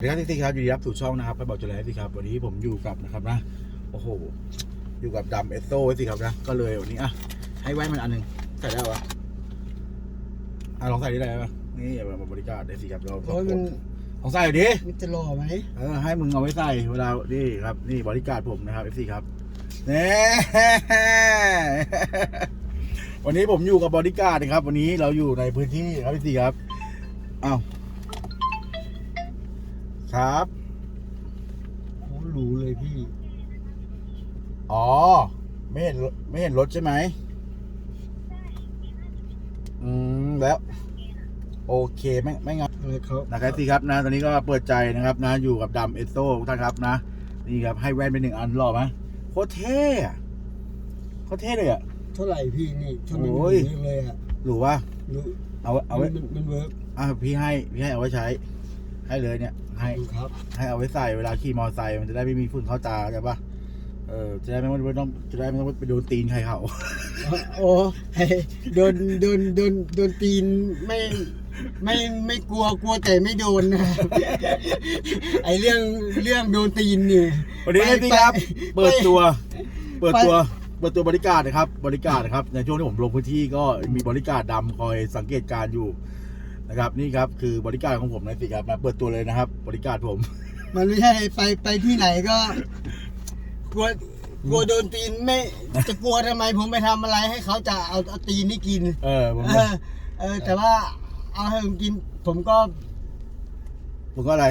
สวัสดีครับที่ครับอยู่ดีครับสู่ช่องนะครับไปบอกเจริญสิครับวันนี้ผมอยู่กับนะครับนะโอ้โหอยู่กับดำเอสโซ่ไว้สิครับนะก็เลยวันนี้อะให้แว่นมันอันหนึงใส่ได้ปะอะลองใส่ได้ไหมนี่มาบริการได้สิครับเราโอ้ยมันลองใส่หน่อยดิมันจะหล่อไหมเออให้มึงเอาไว้ใส่เวลานี่ครับ นี่บริการผมนะครับเอฟซีครับนี่วันนี้ผมอยู่กับบริการนะครับ วันนี้เราอยู่ในพื้นที่ครับเอฟซีครับอ้าว ครับโอ้หรูเลยพี่ อ๋อ ไม่เห็นรถไม่เห็นรถใช่ไหม อืม แล้ว โอเค ไม่ไม่งั้นอะไรเขานะครับสิครับนะ ตอนนี้ก็เปิดใจนะครับนะ อยู่กับดำเอสโซทุกท่านครับนะ นี่ครับ ให้แว่นเป็นหนึ่งอันหล่อไหมโคตรเท่อะโคตรเท่เลยอะเท่าไหร่พี่นี่ทำไมโอ้มันยเยอะเลยอะหรือว่ารู้เอาไว้เอาไว้มันมันเวิร์กอะพี่ให้ พี่ให้เอาไว้ใช้ ให้เลยเนี่ย ให้ครับ ให้เอาไว้ใส่เวลาขี่มอเตอร์ไซค์มันจะได้ไม่มีฝุ่นเข้าตาใช่ปะเออจะได้ไม่ไม่ต้องจะได้ไม่ต้องไปโดนตีนใครเขาโอ้ให้โดนโดนโดนโดนตีนไม่ไม่ไม่กลัวกลัวแต่ไม่โดนนะไอเรื่องเรื่องโดนตีนนี่วันนี้ไปพี่ครับไปเปิดตัว เปิดไปตัวเปิดตัวบริการนะครับ บริการนะครับในช่วงที่ผมลงพื้นที่ก็มีบริการดำคอยสังเกตการณ์อยู่ นะครับนี่ครับคือบริการของผมนะสิครับมาเปิดตัวเลยนะครับ บริการผม มันไม่ใช่ไปไปที่ไหนก็กลัวกลัวโดนตีนไม่ จะกลัวทำไมผมไปทำอะไรให้เขาจะเอาเอาตีนนี่กิน เออผมเออเออ แต่ว่าเอาให้ผมกิน ผมก็ ผมก็อะไร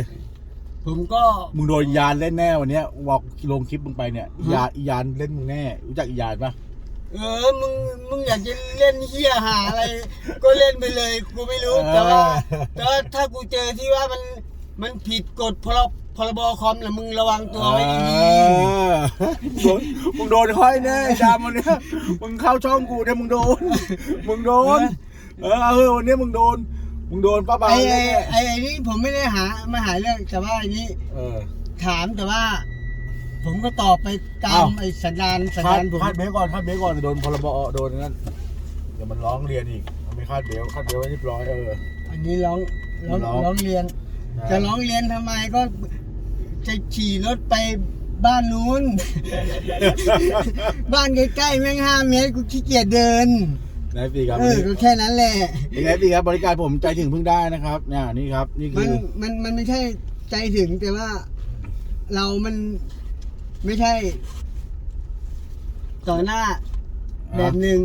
ผมก็ มึงโดนอียานเล่นแน่วันเนี้ยบอกลงคลิปมึงไปเนี่ยอียานอียานเล่นมึงแน่ รู้จักอียานปะ เออ มึง มึงอยากจะเล่นเฮียหาอะไร ก็เล่นไปเลย กูไม่รู้ แต่ว่าแต่ว่าถ้ากูเจอที่ว่ามัน มันผิดกฎพรบพรบคอมนะมึงระวังตัวไว้ดีเออมึงมึงโดนค่อยแน่ไอ้ดำวันเนี้ยมึงเข้าช่องกูเนี่ยมึงโดน มึงโดน เออเออวันนี้มึงโดน มึงโดนป้าๆเบาไอ้แน่ไอ้ไอ้ไอ้นี่ผมไม่ได้หามาหาเรื่องแต่ว่าไอ้นี้เออถามแต่ว่า ผมก็ตอบไปตามอ้าวไอ้สัญญาณสัญคาดญาณผมคาดเบลก่อนคาดเบลก่อนจะโดนพรบโดนนั่นเดี๋ยวมันร้องเรียนอีกมันไม่คาดเบลคาดเบลไว้เรียบร้อยเออ อันนี้ร้องร้องร้อง ร้องเรียนใช่จะร้องเรียนทำไมก็จะขี่รถไปบ้านนู้น บ้านใกล้ๆแม่งห้าเมตรกูขี้เกียจเดินไหนปีครับเออก็แค่นั้นแหละ ยังไงปีครับบริการผมใจถึงเพิ่งได้นะครับเนี่ยนี่ครับนี่มัคืนอ มันมันไม่ใช่ใจถึงแต่ว่า เรามัน ไม่ใช่ต่อหน้าแบบหนึ่ง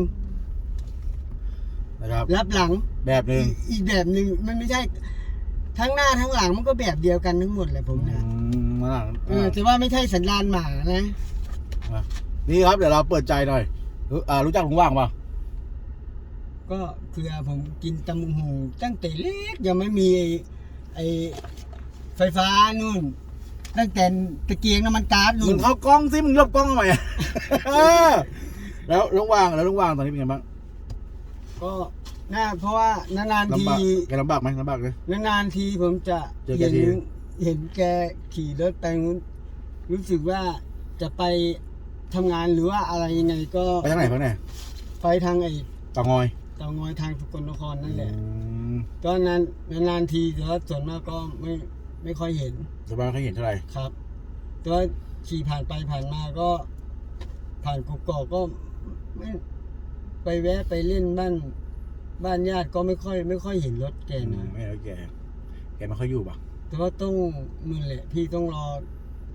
นะครับ รับหลังแบบหนึ่งอีกอีกแบบหนึ่งมันไม่ใช่ ทั้งหน้าทั้งหลังมันก็แบบเดียวกันทั้งหมดแหละผมอืนะมมาหลังเออแต่ว่าไม่ใช่สัญญาณหมานะนี่ครับเดี๋ยวเราเปิดใจหน่อยรู้อ่ารู้จักลุงว่างป่ะก็คือผมกินตำบักหูตั้งแต่เล็กยังไม่มีไอ้ไอ้ไฟฟ้านู่น ตั้งแต่ตะเกียงน้ำมันก๊าซมึนู่งนเข้ากล้องสิมึงลบกล้องทำไมอะเออแล้วลุงว่างแล้วลุงว่างตอนนี้เป็นไงบ้างก็น่าเพราะว่านานๆทีลำบากแกลำบากไหมลำบากเลย นานๆทีผมจะเจอแกเห็นที เห็นแกขี่รถไปนู้นรู้สึกว่าจะไปทำงานหรือว่าอะไรยังไงก็ไปทางไหนไปทางไหนไปทางไอ้เตางอยเตางอยทางสกลนครนั่นแหละอืมก็นานนานๆทีแต่ว่าส่วนมากก็ไม่ ไม่ค่อยเห็นชาวบ้านเขาเห็นเท่าไหร่ครับแต่ว่าขี่ผ่านไปผ่านมาก็ ผ่านกกอกก็ไม่ไปแวะไปเล่นบ้านบ้านญาติก็ไม่ค่อย ไม่ค่อยเห็นรถแกอืมนะไม่เอาแก แกไม่ค่อยอยู่ป่ะแต่ว่าต้องนู่นแหละพี่ต้องรอ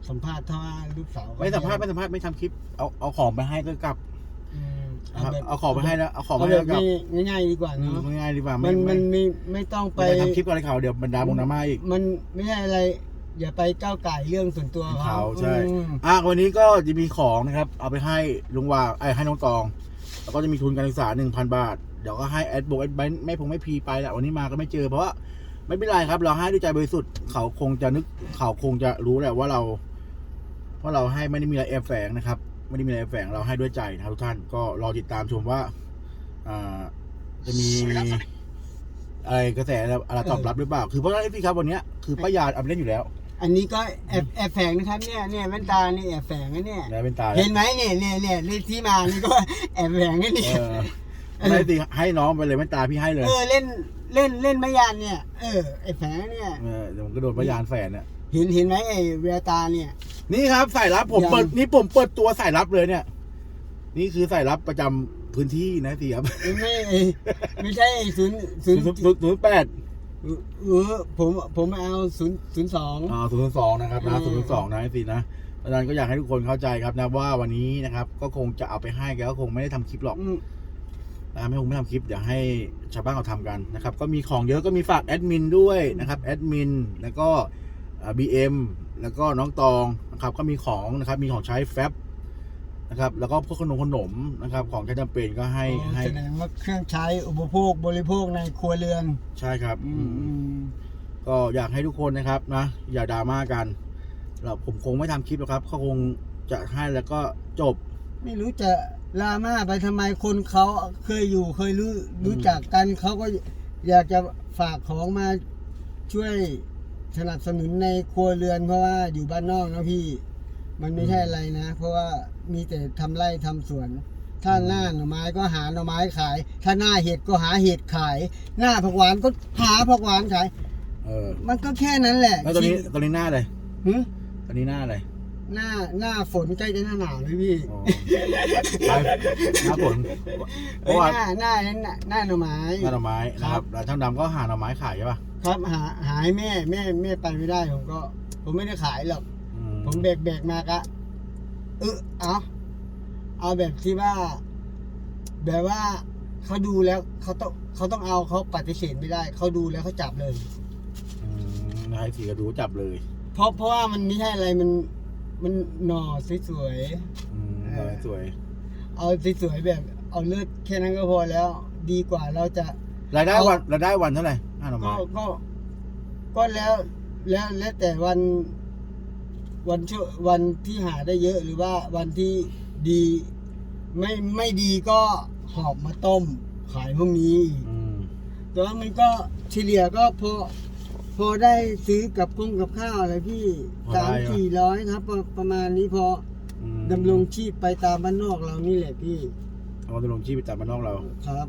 สัมภาษณ์ถ้าว่าลูกสาวเขไม่สัมภาษณ์ไม่สัมภาษณ์ไม่ทำคลิป เอาเอาของไปให้ก็กลับ อืม นะครับแบบเอาของไปให้แล้วเอาของไปเอาให้แบแล้บวกลับนี้ง่ายๆดีกว่าอืมเนาะง่ายๆดีกว่ามัไม่นมัไม่นไม่ไม่ต้องไปไปทำคลิปอะไรเขาเดี๋ยวบรรดาบงดราม่าอีก มันไม่ใช่อะไร อย่าไปก้าวไก่ายเรื่องส่วนตัวเขาเขาใช่ อืมอะวันนี้ก็จะมีของนะครับ เอาไปให้ลุงวางไอ้ยให้น้องตอง แล้วก็จะมีทุนการศึกษาหนึ่งพันบาท เดี๋ยวก็ให้แอดบอกแอดไบไม่พงไม่พีไปแหละวันนี้มาก็ไม่เจอเพราะว่าไม่เป็นไรครับ เราให้ด้วยใจบริสุทธิ์เขาคงจะนึกเขาคงจะรู้แหละว่าเราว่าเราให้ไม่ได้มีอะไรแอบแฝงนะครับ ไม่ได้มีอะไรแอบแฝงเราให้ด้วยใจนะครับทุกท่านก็รอติดตามชมว่าอ่าจะมีอะไรกระแสอะไรตอบรับหรือเปล่า คือเพราะฉะนั้นพี่ครับวันเนี้ยคือป้ายาเอาไปเล่นอยู่แล้ว อันนี้ก็แอบแอบแฝงนะครับเนี่ยเนี่ยแว่นตานี่แอบแฝงนะเนี่ยแล้วเป็นตาเห็นไหมเนี่ยเนี่ยเนี่ยเลขที่มานี่ก็แอบแฝงนะเนี่ยเออไม่ตีให้น้องไปเลยไม่ตาพี่ให้เลยเออเล่นเล่นเล่นไม่ยานเนี่ยเออไอ้แฝงเนี่ยเออเดี๋ยวผมก็โดนพยานแฝนเนี่ยเห็นเห็นไหมไอ้แววตาเนี่ย นี่ครับสายลับผมยัง เปิดนี่ผมเปิดตัวสายลับเลยเนี่ย นี่คือสายลับประจำพื้นที่นะสิครับไม่ไอ้ไม่ใช่ไอ้ศูนย์ศูศูนนย์ย์ศูนย์ศูนย์แปดเออผมผมเอาศูนย์ศูนย์สอง อ่าศูนย์สองนะครับนะอืศูมนย์สองนะสินะอาจารย์ก็อยากให้ทุกคนเข้าใจครับนะว่าวันนี้นะครับ ก็คงจะเอาไปให้แกก็คงไม่ได้ทำคลิปหรอกอืมนะครับไม่คงไม่ทำคลิปเดี๋ยวให้ชาวบ้านเขาทำกันนะครับ ก็มีของเยอะก็มีฝากแอดมินด้วยนะครับแอดมินแล้วก็บีเอ็ม แล้วก็น้องตองนะครับก็มีของนะครับมีของใช้แฟบนะครับแล้วก็พวกขนมขนมนะครับ ของใช้จำเป็นก็ให้ให้แสดงว่าเครื่องใช้อุปโภคบริโภคในครัวเรือนใช่ครับอือืมมอืมก็อยากให้ทุกคนนะครับนะอย่าดราม่ากัน เราผมคงไม่ทำคลิปหรอกครับเขาคงจะให้แล้วก็จบ ไม่รู้จะลามาไปทำไมคนเขาเคยอยู่เคยรู้รู้จักกันเขาก็อยากจะฝากของมาช่วย สนับสนุนในครัวเรือนเพราะว่าอยู่บ้านนอกนะพี่ มันไม่ใช่อะไรนะ เพราะว่ามีแต่ทำไร่ทำสวน ถ้าหน้าหน่อไม้ก็หาหน่อไม้ขาย ถ้าหน้าเห็ดก็หาเห็ดขาย หน้าผักหวานก็หาผักหวานขาย เออ มันก็แค่นั้นแหละแล้วตอนนี้ชีวิตอนนี้หน้าอะไรหึตอนนี้หน้าอะไรหน้าหน้าฝนใกล้จะหน้าหนาวเลยพี่อ๋อไปหน้าฝนเพเอ้ราะยว่าหน้าหน้านั้นน่ะหน้าหน่อไม้หน้าหน่อไม้นะครับแล้วช่างดำก็หาหน่อไม้ขายใช่ป่ะ ครับหาหาให้แม่แม่แม่ไปไม่ได้ผมก็ ผมไม่ได้ขายหรอก อืผมแบกแบกมาก็เออเอาเอาแบบที่ว่า แบบว่าเขาดูแล้วเขาต้องเขาต้องเอาเขาปฏิเสธไม่ได้ เขาดูแล้วเขาจับเลย อืมนายสีกระดูจับเลยเพราะเพราะว่ามันไม่ใช่อะไรมันมันหน่อสวยอืมเออ สวยๆเอาสวยๆแบบ เอาเลือดแค่นั้นก็พอแล้ว ดีกว่าเราจะ รายได้เอาวันรายได้วันเท่าไหร่ห้าหน่อก็ไม้ก็ ก็แล้วแล้วแล้วแต่วันวันช่ววันที่หาได้เยอะหรือว่าวันที่ดี ไม่ไม่ดีก็หอบมาต้ม ขายพวกนี้อืมแต่ว่ามันก็เฉลี่ยก็พอพอได้ซื้อกับกงกับข้าวอะไรพี่สามสี่ร้อยครับประประมาณนี้พออืมดำรงชีพไปตามบ้านนอกเรานี่แหละพี่เอาดำรงชีพไปจากบ้านนอกเรา ครับ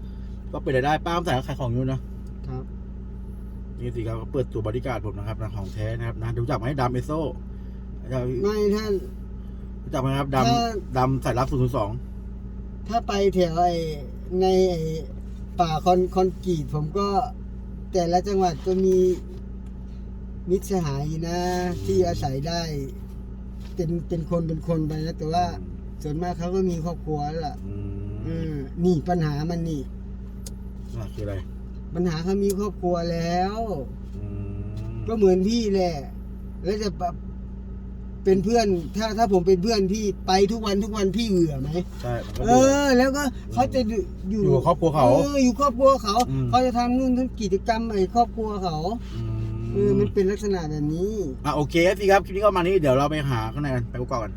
ก็เป็นรายได้ป้าล์มแต่ก็ขายของอยู่นะครับ นี่สิครับเขาเปิดตัวบริการผมนะครับนะของแท้นะครับนะรู้จักไหมดำเอโซ่รู้จักไม่ถ้ารู้จักไหมครับดถ้าำดำสายลับศูนย์สองถ้าไปแถวไอ้ในไอ้ป่าคอนคอนกรีตผมก็ แต่ละจังหวัดก็มีมิตรสหายนะ ที่อาศัยได้ เป็นเป็นคนเป็นคนไปนะแต่ว่า ส่วนมากเขาก็มีครอบครัวแล้วล่ะ อืม อืมนี่ปัญหามันนี่ อะคืออะไรปัญหาเขามีครอบครัวแล้ว อืมก็เหมือนพี่แหละ แล้วจะแบบเป็นเพื่อน ถ้าถ้าผมเป็นเพื่อนพี่ไปทุกวันทุกวันพี่เบื่อไหม ใช่มันก็เอดู อ แล้วก็เขาจะอยู่อยู่กับครอบครัวเขาเอออยู่ครอบครัวเขา อืม เขาจะทำนู่นทำกิจกรรมไอ้ครอบครัวเขามเออมันเป็นลักษณะแบบนี้ อะโอเคสิครับคลิปนี้ก็ประมาณนี้เดี๋ยวเราไปหาข้างในกันไปกุ๊กก่อน